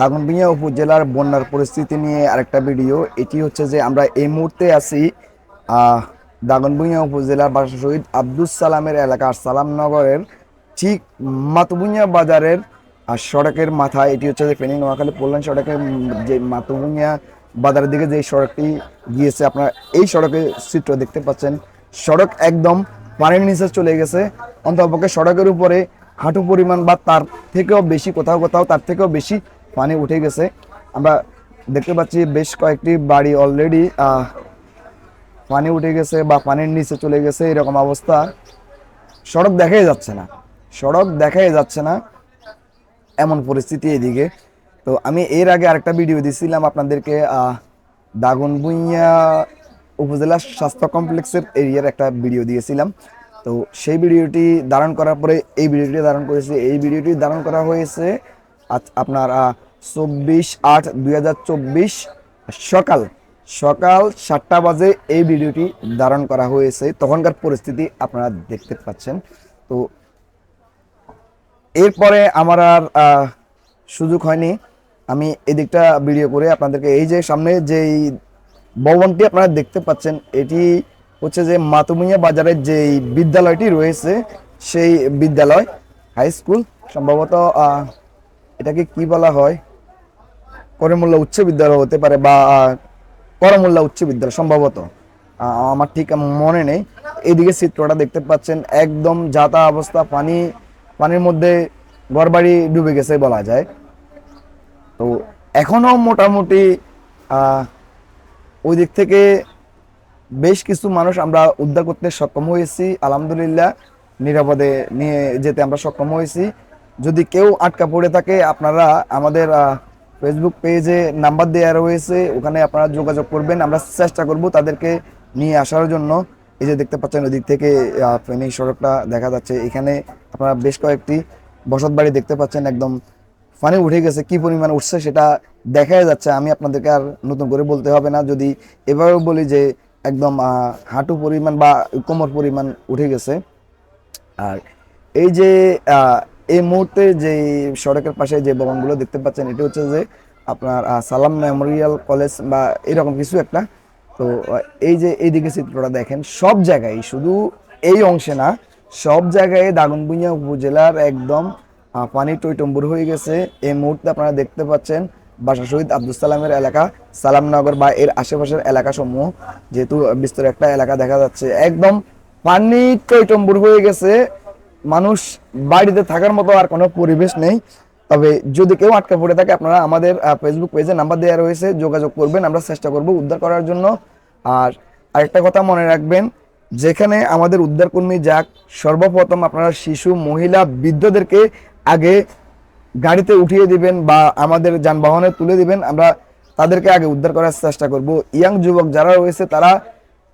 দাগনভূঞা উপজেলার বন্যার পরিস্থিতি নিয়ে আরেকটা ভিডিও। এটি হচ্ছে যে আমরা এই মুহূর্তে আছি দাগনভূঞা উপজেলার বাসা শহীদ আব্দুল সালামের এলাকার সালামনগরের ঠিক মাতুভুঁইয়া বাজারের সড়কের মাথায়। এটি হচ্ছে যে ফেনী, নোয়াখালী, কল্যাণ সড়কের যে মাতুভুঁইয়া বাজারের দিকে যে সড়কটি গিয়েছে, আপনারা এই সড়কের চিত্র দেখতে পাচ্ছেন। সড়ক একদম পানির নিচে চলে গেছে। অন্তপক্ষে সড়কের উপরে হাঁটু পরিমাণ বা তার থেকেও বেশি, কোথাও কোথাও তার থেকেও বেশি পানি উঠে গেছে। আমরা দেখতে পাচ্ছি বেশ কয়েকটি বাড়ি অলরেডি পানি উঠে গেছে বা পানির নিচে চলে গেছে, এরকম অবস্থা। সড়ক দেখাই যাচ্ছে না। সড়ক দেখাই যাচ্ছে না। এমন পরিস্থিতি এদিকে। তো আমি এর আগে আরেকটা ভিডিও দিছিলাম আপনাদেরকে দাগনভূঞা উপজেলা স্বাস্থ্য কমপ্লেক্সের এরিয়ার একটা ভিডিও দিয়েছিলাম। তো সেই ভিডিওটি ধারণ করার পরে এই ভিডিওটি ধারণ করেছি, এই ভিডিওটি ধারণ করা হয়েছে আপনার চব্বিশ আট দুই সকাল সকাল সাতটা বাজে এই ভিডিওটি ধারণ করা হয়েছে। তখনকার পরিস্থিতি আপনারা দেখতে পাচ্ছেন। তো এরপরে আমার আর সুযোগ হয়নি। আমি এদিকটা ভিডিও করে আপনাদেরকে এই যে সামনে যেই ভবনটি আপনারা দেখতে পাচ্ছেন, এটি হচ্ছে যে মাতুমিয়া বাজারের যেই বিদ্যালয়টি রয়েছে, সেই বিদ্যালয় হাই স্কুল সম্ভবত এটাকে কি বলা হয়? করিমুল্লা উচ্চ বিদ্যালয় হতে পারে বা করমুল্লা উচ্চ বিদ্যালয় সম্ভবত। আমার ঠিক মনে নেই। এইদিকে চিত্রটা দেখতে পাচ্ছেন, একদম যাতা অবস্থা, পানি, পানির মধ্যে ঘরবাড়ি ডুবে গেছে বলা যায়। তো এখনও মোটামুটি ওই দিক থেকে বেশ কিছু মানুষ আমরা উদ্ধার করতে সক্ষম হয়েছি। আলহামদুলিল্লাহ, নিরাপদে নিয়ে যেতে আমরা সক্ষম হয়েছি। যদি কেউ আটকা পড়ে থাকে, আপনারা আমাদের ফেসবুক পেজে নাম্বার দেওয়া রয়েছে, ওখানে আপনারা যোগাযোগ করবেন। আমরা চেষ্টা করব তাদেরকে নিয়ে আসার জন্য। এই যে দেখতে পাচ্ছেন, ওদিক থেকে ফেনী সড়কটা দেখা যাচ্ছে। এখানে আপনারা বেশ কয়েকটি বসত বাড়ি দেখতে পাচ্ছেন, একদম পানি উঠে গেছে। কি পরিমাণ উঠছে সেটা দেখা যাচ্ছে। আমি আপনাদেরকে আর নতুন করে বলতে হবে না। যদি এভাবে বলি যে একদম হাঁটু পরিমাণ বা কোমর পরিমাণ উঠে গেছে। আর এই যে এই মুহূর্তে যে সড়কের পাশে যে ভবনগুলো দেখতে পাচ্ছেন, এটি হচ্ছে যে আপনার সালাম মেমোরিয়াল কলেজ বা এরকম কিছু একটা। তো এই যে এইদিকে চিত্রটা দেখেন, সব জায়গায়, শুধু এই অংশে না, সব জায়গায় দাগনভূঞা উপজেলার একদম পানি টইটম্বুর হয়ে গেছে। এই মুহূর্তে আপনারা দেখতে পাচ্ছেন বাসা শহীদ আব্দুল সালামের এলাকা, সালামনগর বা এর আশেপাশের এলাকা সমূহ যেহেতু বিস্তর একটা এলাকা দেখা যাচ্ছে, একদম পানি টইটম্বুর হয়ে গেছে। মানুষ বাড়িতে থাকার মতো আর কোনো পরিবেশ নেই। তবে যদি কেউ আটকা পড়ে থাকে, আপনারা আমাদের ফেসবুক পেজে নাম্বার দেওয়া রয়েছে, যোগাযোগ করবেন, আমরা চেষ্টা করব উদ্ধার করার জন্য। আর আরেকটা কথা মনে রাখবেন, যেখানে আমাদের উদ্ধারকর্মী যাক, সর্বপ্রথম আপনারা শিশু, মহিলা, বৃদ্ধদেরকে আগে গাড়িতে উঠিয়ে দিবেন বা আমাদের যানবাহনে তুলে দিবেন। আমরা তাদেরকে আগে উদ্ধার করার চেষ্টা করব। ইয়াং যুবক যারা রয়েছে, তারা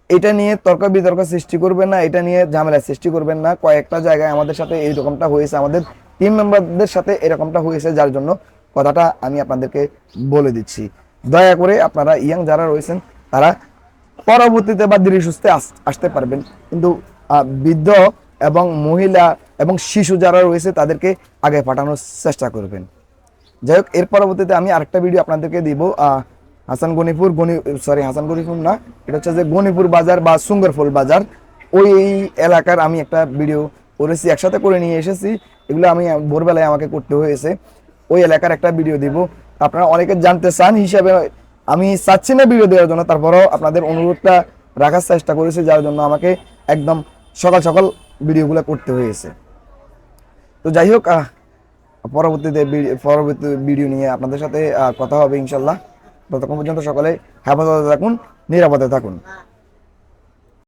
এটা নিয়ে তর্ক বিতর্ক সৃষ্টি করবেন না, এটা নিয়ে ঝামেলা সৃষ্টি করবেন না। কয়েকটা জায়গায় আমাদের সাথে এইরকমটা হয়েছে, আমাদের টিম মেম্বারদের সাথে এরকমটা হয়েছে, যার জন্য কথাটা আমি আপনাদেরকে বলে দিচ্ছি। দয়া করে আপনারা ইয়াং যারা রয়েছেন, তারা পরবর্তীতে বা ধীরে সুস্থে আস- আসতে পারবেন। কিন্তু বৃদ্ধ এবং মহিলা এবং শিশু যারা রয়েছে, তাদেরকে আগে পাঠানোর চেষ্টা করবেন। যাই হোক, এর পরবর্তীতে আমি আরেকটা ভিডিও আপনাদেরকে দিব। হাসান গনিপুর গনি সরি হাসান গনিপুর না, এটা হচ্ছে যে গনিপুর বাজার বা সুঙ্গরফুল বাজার। ওই এলাকার আমি একটা ভিডিও করেছি, একসাথে করে নিয়ে এসেছি। এগুলো আমি ভোরবেলায় আমাকে করতে হয়েছে। ওই এলাকার একটা ভিডিও দিব। আপনারা অনেকে জানতে চান হিসাবে আমি চাচ্ছি না ভিডিও দেওয়ার জন্য। তারপরেও আপনাদের অনুরোধটা রাখার চেষ্টা করেছি, যার জন্য আমাকে একদম সকাল সকাল ভিডিওগুলো করতে হয়েছে। তো যাই হোক পরবর্তীতে পরবর্তী ভিডিও নিয়ে আপনাদের সাথে কথা হবে ইনশাল্লাহ। ততক্ষণ পর্যন্ত সকলে হেফাজতে থাকুন নিরাপদে থাকুন।